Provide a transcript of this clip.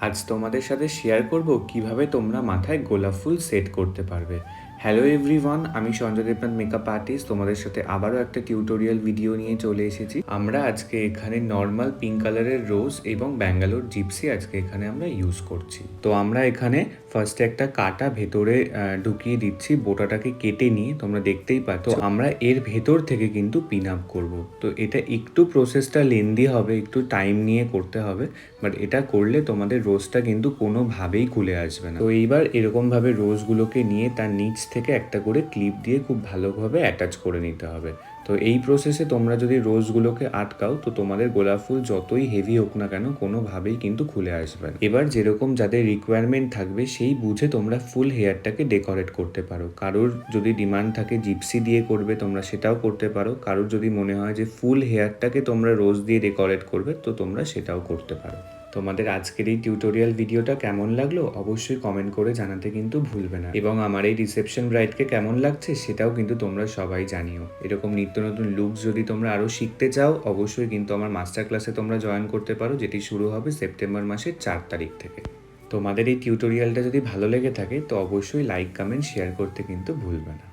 আজ তোমাদের সাথে শেয়ার করব কীভাবে তোমরা মাথায় গোলাপ ফুল সেট করতে পারবে। হ্যালো এভরিওয়ান আমি সঞ্জয় দেবনাথ মেকআপ আর্টিস্ট তোমাদের সাথে আবারও একটা টিউটোরিয়াল ভিডিও নিয়ে চলে এসেছি। আমরা আজকে এখানে নর্মাল পিঙ্ক কালারের রোজ এবং ব্যাঙ্গালোর জিপসি আজকে এখানে আমরা ইউজ করছি। তো আমরা এখানে ফার্স্টে একটা কাটা ভেতরে ঢুকিয়ে দিচ্ছি। বোটাটাকে কেটে নিয়ে তোমরা দেখতেই পাচ্ছ। তো আমরা এর ভেতর থেকে কিন্তু পিন আপ করব। তো এটা একটু প্রসেসটা লেন্দি হবে একটু টাইম নিয়ে করতে হবে। বাট এটা করলে তোমাদের রোজটা কিন্তু কোনোভাবেই খুলে আসবে না। তো এইবার এরকমভাবে রোজগুলোকে নিয়ে তার নিচ থেকে একটা করে ক্লিপ দিয়ে খুব ভালোভাবে অ্যাটাচ করে নিতে হবে। তো এই প্রসেসে তোমরা যদি রোজগুলোকে আটকাও, তো তোমাদের গোলাপ ফুল যতই হেভি হোক না কেন কোনোভাবেই কিন্তু খুলে আসবে এবার যেরকম যাদের রিকোয়ারমেন্ট থাকবে, সেই বুঝে তোমরা ফুল হেয়ারটাকে ডেকোরেট করতে পারো। কারোর যদি ডিমান্ড থাকে জিপসি দিয়ে করবে, তোমরা সেটাও করতে পারো। কারোর যদি মনে হয় যে ফুল হেয়ারটাকে তোমরা রোজ দিয়ে ডেকোরেট করবে, তো তোমরা সেটাও করতে পারো। তোমাদের আজকের এই টিউটোরিয়াল ভিডিওটা কেমন লাগল অবশ্যই কমেন্ট করে জানাতে কিন্তু ভুলবে না। এবং আমার এই রিসেপশন ব্রাইডকে কেমন লাগছে সেটাও কিন্তু তোমরা সবাই জানিও। এরকম নিত্য নতুন লুকস যদি তোমরা আরও শিখতে চাও, অবশ্যই কিন্তু আমার মাস্টার ক্লাসে তোমরা জয়েন করতে পারো, যেটি শুরু হবে সেপ্টেম্বর মাসের চার তারিখ থেকে। তোমাদের এই টিউটোরিয়ালটা যদি ভালো লেগে থাকে, তো অবশ্যই লাইক কমেন্ট শেয়ার করতে কিন্তু ভুলবে না।